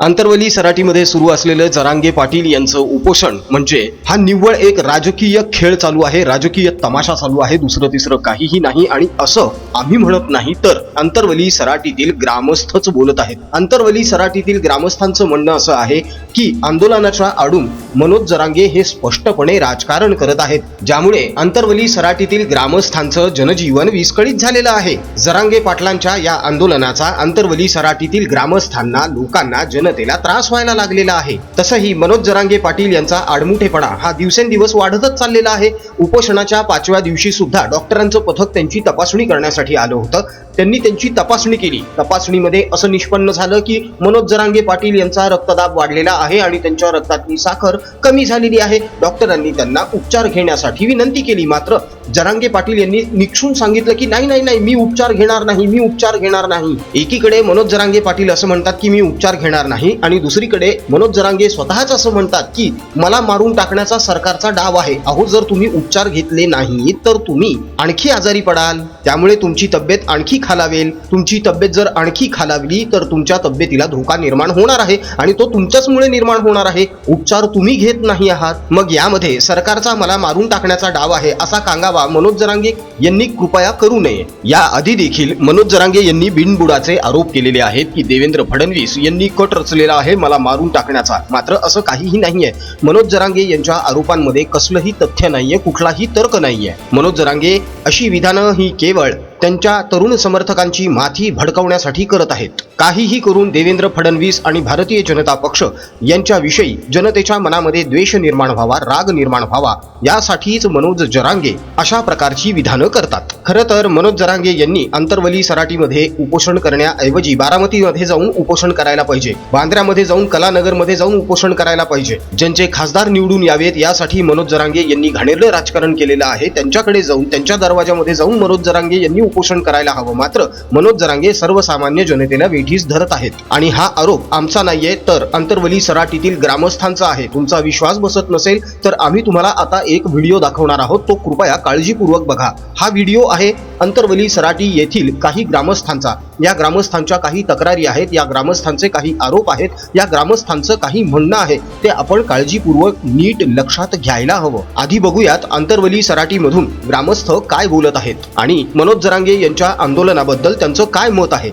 आंतरवली सराटीमध्ये सुरू असलेलं जरांगे पाटील यांचं उपोषण म्हणजे हा निव्वळ एक राजकीय खेळ चालू आहे राजकीय तमाशा चालू आहे दुसरं तिसरं काहीही नाही आणि असं आम्ही म्हणत नाही तर आंतरवली सराटीतील ग्रामस्थच बोलत आहेत. आंतरवली सराटीतील ग्रामस्थांचं म्हणणं असं आहे की आंदोलनाच्या आडून मनोज जरांगे हे स्पष्टपणे राजकारण करत आहेत ज्यामुळे आंतरवली सराटीतील ग्रामस्थांचं जनजीवन विस्कळीत झालेलं आहे. जरांगे पाटलांच्या या आंदोलनाचा आंतरवली सराटीतील ग्रामस्थांना लोकांना जन जनतेला त्रास व्हायला लागलेला आहे. तसंही मनोज जरांगे पाटील यांचा आडमुठेपणा हा दिवसेंदिवस वाढतच चाललेला आहे. उपोषणाच्या पाचव्या दिवशी सुद्धा डॉक्टरांचं पथक त्यांची तपासणी करण्यासाठी आलं होतं. त्यांनी त्यांची तपासणी केली. तपासणीमध्ये असं निष्पन्न झालं की मनोज जरांगे पाटील यांचा रक्तदाब वाढलेला आहे आणि त्यांच्या रक्तातली साखर कमी झालेली आहे. डॉक्टरांनी त्यांना उपचार घेण्यासाठी विनंती केली. मात्र जरांगे पाटील यांनी निक्षून सांगितलं की नाही नाही नाही मी उपचार घेणार नाही मी उपचार घेणार नाही. एकीकडे मनोज जरांगे पाटील असं म्हणतात की मी उपचार घेणार नाही आणि दुसरीकडे मनोज जरांगे स्वतःच असं म्हणतात की मला मारून टाकण्याचा सरकारचा डाव आहे. अहो जर तुम्ही उपचार घेतले नाही तर तुम्ही आणखी आजारी पडाल. त्यामुळे तुमची तब्येत आणखी खालावेल. तुमची तब्येत जर आणखी खालावली तर तुमच्या तब्येतीला धोका निर्माण होणार आहे आणि तो तुमच्याचमुळे निर्माण होणार आहे. उपचार तुम्ही घेत नाही आहात. मग यामध्ये सरकारचा मला मारून टाकण्याचा डाव आहे असा कांगावा मनोज जरांगे यांनी कृपया करू नये. या आधी देखील मनोज जरांगे यांनी बिनबुडाचे आरोप केलेले आहेत की देवेंद्र फडणवीस यांनी कट रचलेला आहे मला मारून टाकण्याचा. मात्र असं काहीही नाहीये. मनोज जरांगे यांच्या आरोपांमध्ये कसलंही तथ्य नाहीये कुठलाही तर्क नाहीये. मनोज जरांगे अशी विधानं ही केवळ त्यांच्या तरुण समर्थकांची माथी भडकवण्यासाठी करत आहेत. काहीही करून देवेंद्र फडणवीस आणि भारतीय जनता पक्ष यांच्याविषयी जनतेच्या मनामध्ये द्वेष निर्माण व्हावा राग निर्माण व्हावा यासाठीच मनोज जरांगे अशा प्रकारची विधानं करतात. खरं तर मनोज जरांगे यांनी आंतरवली सराटीमध्ये उपोषण करण्याऐवजी बारामतीमध्ये जाऊन उपोषण करायला पाहिजे. बांद्र्यामध्ये जाऊन कलानगरमध्ये जाऊन उपोषण करायला पाहिजे. ज्यांचे खासदार निवडून यावेत यासाठी मनोज जरांगे यांनी घाणेरडं राजकारण केलेलं आहे. त्यांच्याकडे जाऊन त्यांच्या दरवाजामध्ये जाऊन मनोज जरांगे यांनी उपोषण करायला हवं. मात्र मनोज जरांगे सर्वसामान्य जनतेला वेठीस धरत आहेत. आणि हा आरोप आमचा नाहीये तर अंतरवली सराटीतील ग्रामस्थांचा आहे. तुमचा विश्वास बसत नसेल तर आम्ही तुम्हाला आता एक व्हिडिओ दाखवणार आहोत. तो कृपया काळजीपूर्वक बघा. हा व्हिडिओ आहे अंतरवली सराटी येथील काही ग्रामस्थांचा या ग्रामस्थांच्या काही तक्रारी आहेत या ग्रामस्थांचे काही आरोप आहेत या ग्रामस्थांचं काही म्हणणं आहे ते आपण काळजीपूर्वक नीट लक्षात घ्यायला हवं. आधी बघूयात अंतरवली सराटीमधून ग्रामस्थ काय बोलत आहेत आणि मनोज जरांगे यांच्या आंदोलनाबद्दल त्यांचं काय मत आहे?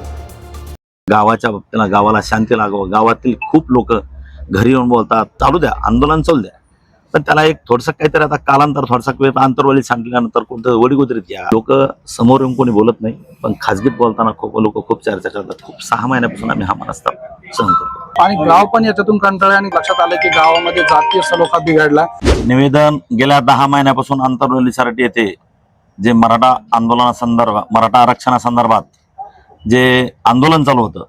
गावाच्या बाबतीला गावाला शांती लागावं. गावातील खूप लोक घरी येऊन बोलतात चालू द्या आंदोलन चालू द्या. पण त्याला एक थोडस काहीतरी आता कालांतर थोडासा वेळ अंतरवली सांगितल्यानंतर कोणतं वडीगोदरीत या. लोक समोर येऊन कोणी बोलत नाही पण खाजगीत बोलताना खूप लोक खूप चर्चा करतात. खूप सहा महिन्यापासून आम्ही हा मनस्ताप सहन करतो. आणि गाव पण याच्यातून कंटाळले आणि लक्षात आलं की गावामध्ये जातीय सलोखा बिघडला. निवेदन गेल्या दहा महिन्यापासून आंतरवलीसाठी येथे जे मराठा आंदोलनासंदर्भात मराठा आरक्षणासंदर्भात जे आंदोलन चालू होतं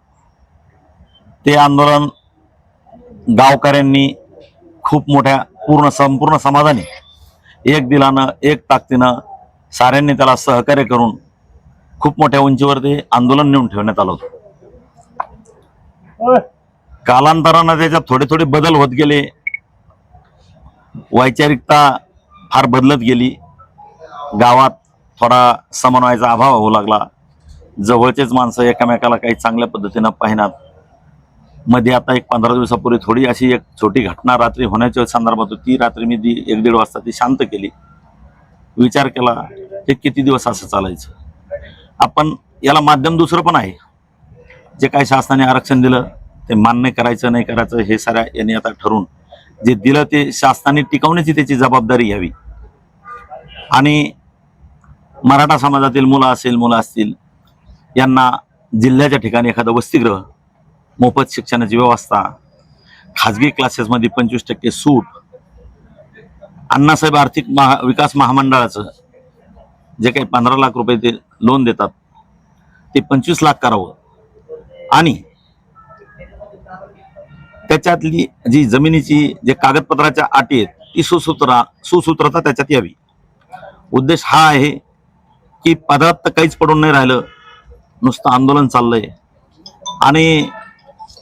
ते आंदोलन गावकऱ्यांनी खूप मोठ्या पूर्ण संपूर्ण समाजाने एक दिलानं एक ताकदीनं साऱ्यांनी त्याला सहकार्य करून खूप मोठ्या उंचीवर ते आंदोलन नेऊन ठेवण्यात आलं होतं. कालांतरानं त्याच्यात थोडे थोडे बदल होत गेले. वैचारिकता फार बदलत गेली. गावात थोडा समन्वयाचा अभाव होऊ लागला. जवळचेच माणसं एकमेकाला काही चांगल्या पद्धतीनं पाहिनात. मध्ये आता एक पंधरा दिवसापूर्वी थोडी अशी एक छोटी घटना रात्री होण्याच्या संदर्भात होती ती रात्री मी ती एक दीड वाजता ती शांत केली. विचार केला हे किती दिवस असं चालायचं? आपण याला माध्यम दुसरं पण आहे. जे काही शासनाने आरक्षण दिलं ते मान्य करायचं नाही करायचं हे साऱ्या यांनी आता ठरवून जे दिलं ते शासनाने टिकवण्याची त्याची जबाबदारी घ्यावी. आणि मराठा समाजातील मुलं असेल मुलं असतील यांना जिल्ह्याच्या ठिकाणी एखादं वसतिगृह मोफत शिक्षणाची व्यवस्था खाजगी क्लासेसमध्ये पंचवीस टक्के सूट अण्णासाहेब आर्थिक महा विकास महामंडळाचं जे काही पंधरा लाख रुपये ते लोन देतात ते पंचवीस लाख करावं. आणि त्याच्यातली जी जमिनीची जे कागदपत्राच्या अटी आहेत ती सुसूत्रा सुसूत्रता त्याच्यात यावी. उद्देश हा आहे की पदार्थ काहीच पडून नाही राहिलं नुसतं आंदोलन चाललंय. आणि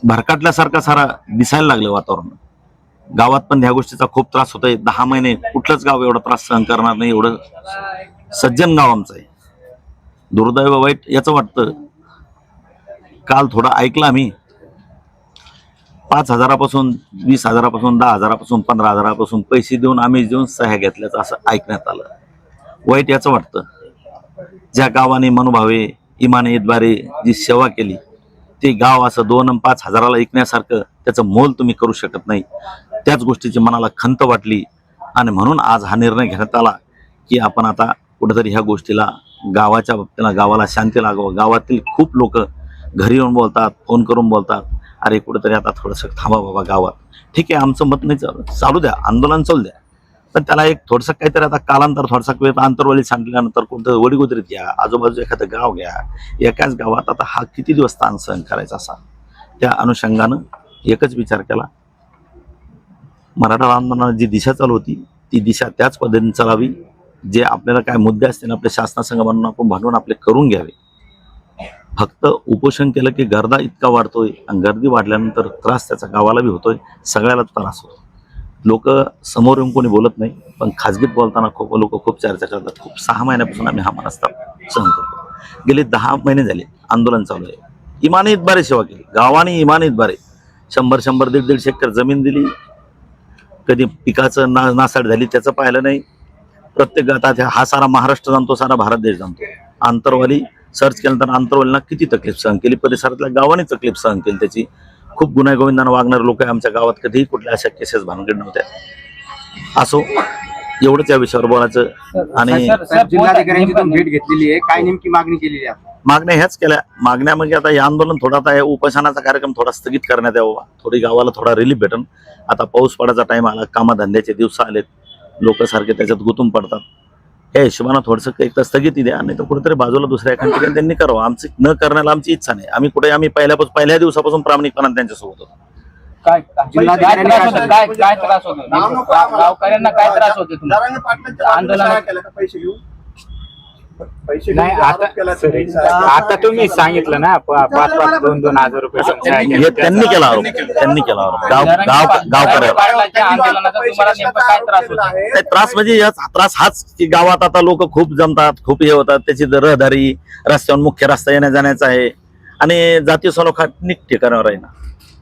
भरकटल्यासारखा सारा दिसायला लागलं वातावरण. गावात पण ह्या गोष्टीचा खूप त्रास होतोय. दहा महिने कुठलंच गाव एवढा त्रास सहन करणार नाही एवढं सज्जन गाव आमचं आहे. दुर्दैव वाईट याचं वाटतं. काल थोडं ऐकलं आम्ही. पाच हजारापासून वीस हजारापासून दहा हजारापासून पंधरा हजारापासून पैसे देऊन आम्ही देऊन सह्या घेतल्याचं असं ऐकण्यात आलं. वाईट याचं वाटतं. ज्या गावाने मनोभावे इमाने इतबारे जी सेवा केली ते गाव असं दोन पाच हजाराला ऐकण्यासारखं त्याचं मोल तुम्ही करू शकत नाही. त्याच गोष्टीची मनाला खंत वाटली. आणि म्हणून आज हा निर्णय घेण्यात आला की आपण आता कुठेतरी ह्या गोष्टीला गावाच्या बाबतीला गावाला शांती लागावं. गावातील खूप लोक घरी येऊन बोलतात फोन करून बोलतात. अरे कुठेतरी आता थोडंसं थांबा बाबा गावात. ठीक आहे आमचं मत नाही चालू द्या. आंदोलन चालू द्या. पण त्याला एक थोडंसं काहीतरी आता कालांतर थोडासा वेळ आंतरवाली सांगितल्यानंतर कोणतं वडीगोदरीत घ्या आजूबाजू एखादं गाव घ्या एकाच गावात आता हा किती दिवस ताण सहन करायचा असा? त्या अनुषंगानं एकच विचार केला. मराठा आंदोलनाला जी दिशा चालू होती ती दिशा त्याच पद्धतीने चालावी जे आपल्याला काय मुद्दे असतील आपल्या शासनासंघ म्हणून आपण भांडवून आपले करून घ्यावे. फक्त उपोषण केलं की गर्दा इतका वाढतोय आणि गर्दी वाढल्यानंतर त्रास त्याचा गावाला बी होतोय सगळ्याला त्रास होतो लोक समोर येऊन कोणी बोलत नाही पण खाजगीत बोलताना खूप लोक खूप चर्चा करतात. खूप सहा महिन्यापासून आम्ही हा मनस्ताप सहन करतो. गेले दहा महिने झाले आंदोलन चालू आहे. इमानी इतबारे सेवा केली. गावाने इमानी इतबारे शंभर शंभर दीड दीडशे एकर जमीन दिली. कधी पिकाचं ना नासाड झाली त्याचं पाहिलं नाही. प्रत्येक आता हा सारा महाराष्ट्र जाणतो सारा भारत देश जाणतो. आंतरवाली सर्च केल्यानंतर आंतरवालीना किती तकलीफ सहन केली? परिसरातल्या गावाने तकलीफ सहन केली त्याची? खूप गुन्हेगोविंदानं वागणारे लोक आमच्या गावात कधीही कुठल्या अशा केसेस भानगड नव्हत्या. असो एवढंच या विषयावर बोलायचं आणि जिल्हाधिकाऱ्यांची तुम्ही भेट घेतलेली आहे. काय नेमकी मागणी केलेली आहे? मागण्या ह्याच केल्या. मागण्या म्हणजे आता हे आंदोलन थोडा आता हे उपोषणाचा कार्यक्रम थोडा स्थगित करण्यात यावा. थोडी गावाला थोडा रिलीफ भेटन. आता पाऊस पडायचा टाइम आला कामधंद्याचे दिवस आलेत. लोक सारखे त्याच्यात गुंतून पडतात. या हिशोबानं थोडंसं एक तर स्थगिती द्या नाही तर कुठेतरी बाजूला दुसऱ्या एका ठिकाणी त्यांनी करावं. आमची न करण्याला आमची इच्छा नाही. आम्ही कुठे आम्ही पहिल्यापासून पहिल्या दिवसापासून प्रामाणिकपणाने त्यांच्यासोबत होतो. काय जिल्हाधिकाऱ्यांनी काय काय त्रास होतो? काय काय त्रास होतो? गाव- गावकऱ्यांना काय त्रास होतो तुम्हाला? आंदोलनात पैसे घेऊन पैसे नाही आता आता तुम्ही सांगितलं ना प- पाच पाच दोन दोन हजार रुपये हे. त्यांनी केला आरोप. त्यांनी केला आरोप. गाव गाव गावकऱ्यावर पाटलाच्या आंदोलनाचा तुम्हाला नेमका काय त्रास होतो? नाही, त्रास म्हणजे याच त्रास हाच की गावात आता लोक खूप जमतात खूप हे होतात. त्याची रहदारी रस्त्यावर मुख्य रस्ता येण्या जाण्याचा आहे. आणि जातीय सलोखा नीट ठिकाणावर आहे ना.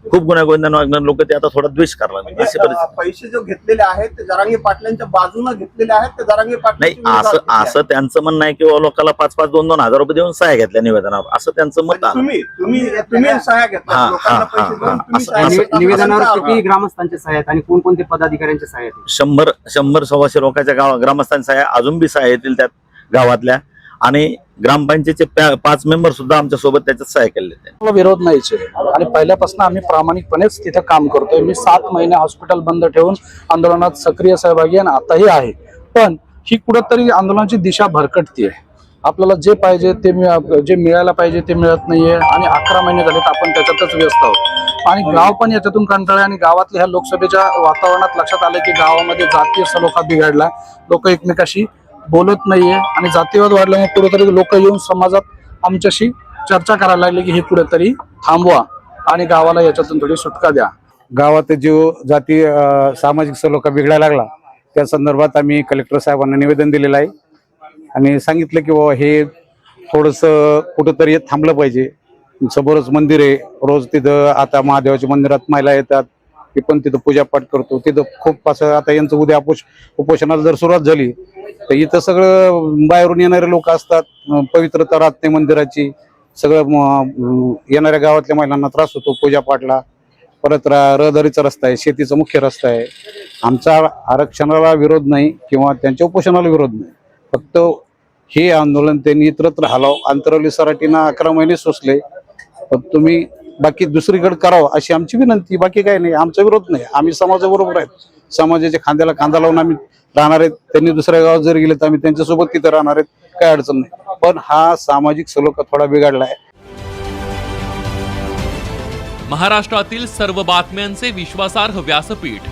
खूप गुन्हेगोविंदांना वागणारे लोक ते आता थोडा द्वेष लागले. अशी परिस्थिती. पैसे जो घेतलेले आहेत ते जरांगे पाटलांच्या बाजूने घेतलेले आहेत ते जरांगे नाही असं असं त्यांचं म्हणणं आहे की लोकांना पाच पाच दोन दोन हजार रुपये देऊन सहाय्या घेतल्या निवेदनावर. असं त्यांचं मत आलं तुम्ही तुम्ही तुम्ही सहाय्या हा, घेतला लोकांना हा, पैसे हा, देऊन हा. तुम्ही असं- सहाय्या असं- घेतला. निवेदनावर असं किती ग्रामस्थांचे सहाय्य आहेत आणि कोणकोणते पदाधिकाऱ्यांचे सहाय्य आहेत? शंभर शंभर सव्वाशे लोकांच्या गाव ग्रामस्थांच्या सहाय्या अजून बी सहाय्या येतील त्यात गावातल्या. आणि ग्रामपंचायतचे पॅ- पाच मेंबर सुद्धा आमच्यासोबत त्याच्यात सहाय्य केले त्यांनी मला विरोध नाहीच आहे आणि पहिल्यापासून आम्ही प्रामाणिकपणेच तिथे काम करतोय. मी सात महिने हॉस्पिटल बंद ठेवून आंदोलनात सक्रिय सहभागी आणि आताही आहे. पण ही कुठंतरी आंदोलनाची दिशा भरकटतीये. आपल्याला जे पाहिजे ते मिळा- जे मिळायला पाहिजे ते मिळत नाहीये. आणि अकरा महिने झालेत आपण त्याच्यातच व्यस्त आहोत. आणि गाव पण याच्यातून कंटाळले आणि गावातल्या ह्या लोकसभेच्या वातावरणात लक्षात आलं की गावामध्ये जातीय सलोखा बिघडला लोक एकमेकाशी बोलत नाहीये आणि जातीवाद वाढल्यामुळे कुठेतरी लोक येऊन समाजात आमच्याशी चर्चा करायला लागली की हे कुठेतरी थांबवा आणि गावाला याच्यातून थोडी सुटका द्या. गावात जो जाती सामाजिक सलोखा बिघडायला लागला त्या संदर्भात आम्ही कलेक्टर साहेबांना निवेदन दिलेलं आहे. आणि सांगितलं की बाबा हे थोडस कुठंतरी थांबलं पाहिजे. समोरच मंदिर आहे रोज तिथं आता महादेवाच्या मंदिरात महिला येतात. मी पण तिथं पूजापाठ करतो. तिथं खूप असं आता यांचं उद्या उपोष उपोषणाला जर सुरुवात झाली तर इथं सगळं बाहेरून येणारे लोक असतात पवित्रता राहते मंदिराची. सगळं येणाऱ्या गावातल्या महिलांना त्रास होतो पूजापाठला. परत रा- रहदारीचा रस्ता आहे शेतीचा मुख्य रस्ता आहे. आमचा आरक्षणाला विरोध नाही किंवा त्यांच्या उपोषणाला विरोध नाही. फक्त हे आंदोलन त्यांनी इतरत्र हलाव. अंतरवली सराठीनं अकरा महिने सोसले पण तुम्ही बाकी दुसरीकडे करावं अशी आमची विनंती बाकी काही नाही आमचा विरोध नाही. आम्ही समाजाबरोबर आहेत. समाजाच्या खांद्याला खांदा लावून आम्ही राहणार आहेत. त्यांनी दुसऱ्या गावात जर गेले तर आम्ही त्यांच्यासोबत तिथे राहणार आहेत. काय अडचण नाही. पण हा सामाजिक सलोखा थोडा बिघडला आहे. महाराष्ट्रातील सर्व बातम्यांचे विश्वासार्ह व्यासपीठ.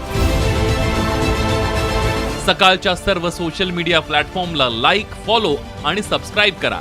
सकाळच्या सर्व सोशल मीडिया प्लॅटफॉर्मला लाईक फॉलो आणि सबस्क्राईब करा.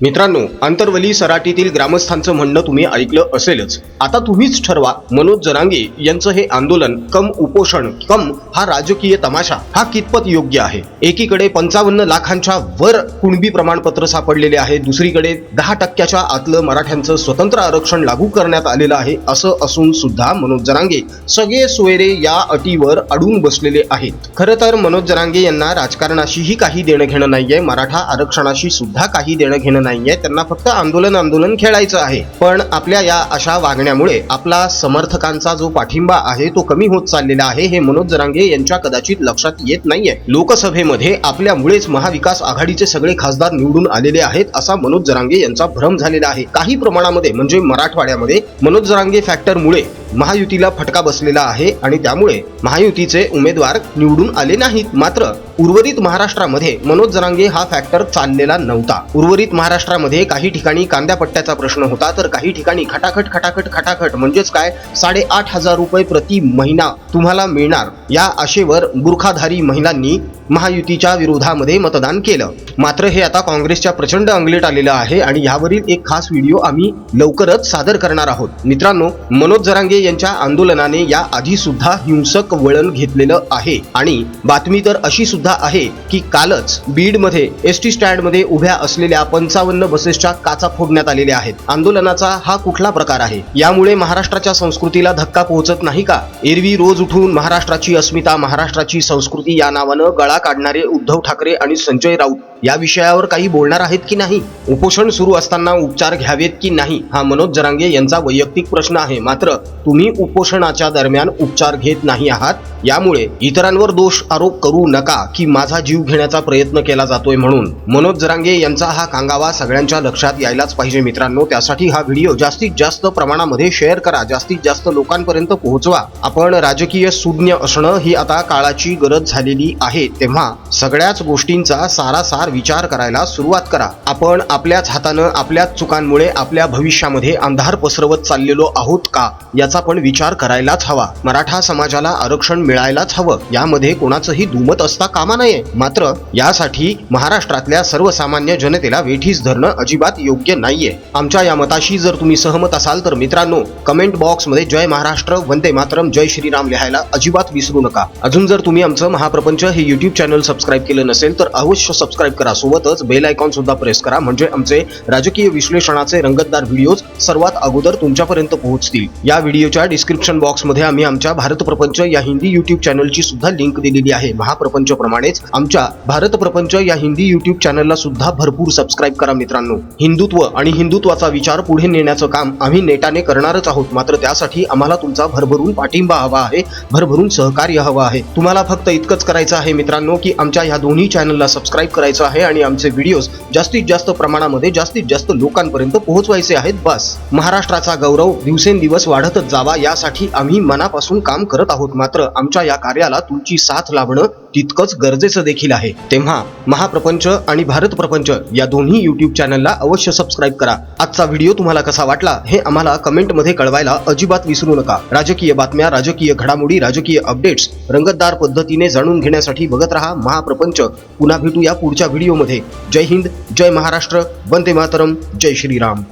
मित्रांनो आंतरवली सराटीतील ग्रामस्थांचं म्हणणं तुम्ही ऐकलं असेलच. आता तुम्हीच ठरवा मनोज जरांगे यांचं हे आंदोलन कम उपोषण कम हा राजकीय तमाशा हा कितपत योग्य आहे? एकीकडे पंचावन्न लाखांच्या वर कुणबी प्रमाणपत्र सापडलेले आहे दुसरीकडे दहा टक्क्याच्या आतलं मराठ्यांचं स्वतंत्र आरक्षण लागू करण्यात आलेलं आहे असं असून सुद्धा मनोज जरांगे सगळे सोयरे या अटीवर अडून बसलेले आहेत. खरं तर मनोज जरांगे यांना राजकारणाशीही काही देणं घेणं नाहीये मराठा आरक्षणाशी सुद्धा काही देणं घेणं नाहीये. त्यांना फक्त आंदोलन आंदोलन खेळायचं आहे. पण आपल्या या अशा वागण्यामुळे आपला समर्थकांचा जो पाठिंबा आहे तो कमी होत चाललेला आहे हे मनोज जरांगे यांच्या कदाचित लक्षात येत नाहीये. लोकसभेमध्ये आपल्यामुळेच महाविकास आघाडीचे सगळे खासदार निवडून आलेले आहेत असा मनोज जरांगे यांचा भ्रम झालेला आहे. काही प्रमाणामध्ये म्हणजे मराठवाड्यामध्ये मनोज जरांगे फॅक्टरमुळे महायुतीला फटका बसलेला आहे आणि त्यामुळे महायुतीचे उमेदवार निवडून आले नाहीत. मात्र उर्वरित महाराष्ट्रामध्ये मनोज जरांगे हा फॅक्टर चाललेला नव्हता. उर्वरित महाराष्ट्रामध्ये काही ठिकाणी कांद्या पट्ट्याचा प्रश्न होता तर काही ठिकाणी खटाखट खटाखट खटाखट म्हणजेच काय? साडेआठ हजार रुपये प्रति महिना तुम्हाला मिळणार. या आशेवर बुरखाधारी महिलांनी महायुतीच्या विरोधामध्ये मतदान केलं. मात्र हे आता काँग्रेसच्या प्रचंड अंगलेट आलेलं आहे आणि यावरील एक खास व्हिडिओ आम्ही लवकरच सादर करणार आहोत. मित्रांनो मनोज जरांगे यांच्या आंदोलनाने या आधी सुद्धा हिंसक वळण घेतलेलं आहे. आणि बातमी तर अशी सुद्धा आहे की कालच बीडमध्ये एस टी स्टँडमध्ये उभ्या असलेल्या पंचावन्न बसेसच्या काचा फोडण्यात आलेल्या आहेत. आंदोलनाचा हा कुठला प्रकार आहे? यामुळे महाराष्ट्राच्या संस्कृतीला धक्का पोहोचत नाही का? एरवी रोज उठून महाराष्ट्राची अस्मिता महाराष्ट्राची संस्कृती या नावानं गळा काढणारे उद्धव ठाकरे आणि संजय राऊत या विषयावर काही बोलणार आहेत की नाही? उपोषण सुरू असताना उपचार घ्यावेत की नाही? हा मनोज जरांगे यांचा वैयक्तिक प्रश्न आहे. मात्र तुम्ही उपोषणाच्या दरम्यान उपचार घेत नाही आहात. यामुळे इतरांवर दोष आरोप करू नका की माझा जीव घेण्याचा प्रयत्न केला जातोय म्हणून. मनोज जरांगे यांचा हा कांगावा सगळ्यांच्या लक्षात यायलाच पाहिजे मित्रांनो. त्यासाठी हा व्हिडिओ जास्तीत जास्त प्रमाणामध्ये शेअर करा. जास्तीत जास्त लोकांपर्यंत पोहोचवा. आपण राजकीय सुज्ञ असणं ही आता काळाची गरज झालेली आहे. तेव्हा सगळ्याच गोष्टींचा सारासार विचार करायला सुरुवात करा. आपण आपल्याच हातानं आपल्याच चुकांमुळे आपल्या भविष्यामध्ये अंधार पसरवत चाललेलो आहोत का? याचा पण विचार करायलाच हवा. मराठा समाजाला आरक्षण मिळायलाच हवं. यामध्ये कोणाचंही दुमत असता कामा नये. मात्र यासाठी महाराष्ट्रातल्या सर्वसामान्य जनतेला वेठीस धरणं अजिबात योग्य नाहीये. आमच्या या मताशी जर तुम्ही सहमत असाल तर मित्रांनो कमेंट बॉक्समध्ये जय महाराष्ट्र वंदे मातरम जय श्रीराम लिहायला अजिबात विसरू नका. अजून जर तुम्ही आमचं महाप्रपंच हे युट्यूब चॅनल सबस्क्राईब केलं नसेल तर अवश्य सबस्क्राईब करा. सोबतच बेल आयकॉन सुद्धा प्रेस करा. म्हणजे आमचे राजकीय विश्लेषणाचे रंगतदार व्हिडिओज सर्वात अगोदर तुमच्यापर्यंत पोहोचतील. या व्हिडिओच्या डिस्क्रिप्शन बॉक्समध्ये आम्ही आमच्या भारत प्रपंच या हिंदी युट्यूब चॅनलची सुद्धा लिंक दिलेली आहे. महाप्रपंच प्रमाणेच आमच्या भारत प्रपंच या हिंदी युट्यूब चॅनलला सुद्धा भरपूर सबस्क्राईब करा मित्रांनो. हिंदुत्व आणि हिंदुत्वाचा विचार पुढे नेण्याचं काम आम्ही नेटाने करणारच आहोत. मात्र त्यासाठी आम्हाला तुमचा भरभरून पाठिंबा हवा आहे. भरभरून सहकार्य हवं आहे. तुम्हाला फक्त इतकंच करायचं आहे मित्रांनो की आमच्या ह्या दोन्ही चॅनलला सबस्क्राईब करायचं आहे आणि आमचे व्हिडिओज जास्तीत जास्त प्रमाणामध्ये जास्तीत जास्त लोकांपर्यंत पोहोचवायचे आहेत. बस. महाराष्ट्राचा गौरव दिवसेंदिवस वाढतच जावा यासाठी आम्ही मनापासून काम करत आहोत. मात्र आमच्या या कार्याला तुमची साथ लाभणं तितकंच गरजेचं देखील आहे. तेव्हा महाप्रपंच आणि भारत प्रपंच या दोन्ही युट्यूब चॅनलला अवश्य सबस्क्राईब करा. आजचा व्हिडिओ तुम्हाला कसा वाटला हे आम्हाला कमेंटमध्ये कळवायला अजिबात विसरू नका. राजकीय बातम्या राजकीय घडामोडी राजकीय अपडेट्स रंगतदार पद्धतीने जाणून घेण्यासाठी बघत रहा महाप्रपंच. पुन्हा भेटूया पुढच्या व्हिडिओमध्ये जय हिंद जय महाराष्ट्र वंदे मातरम जय श्रीराम.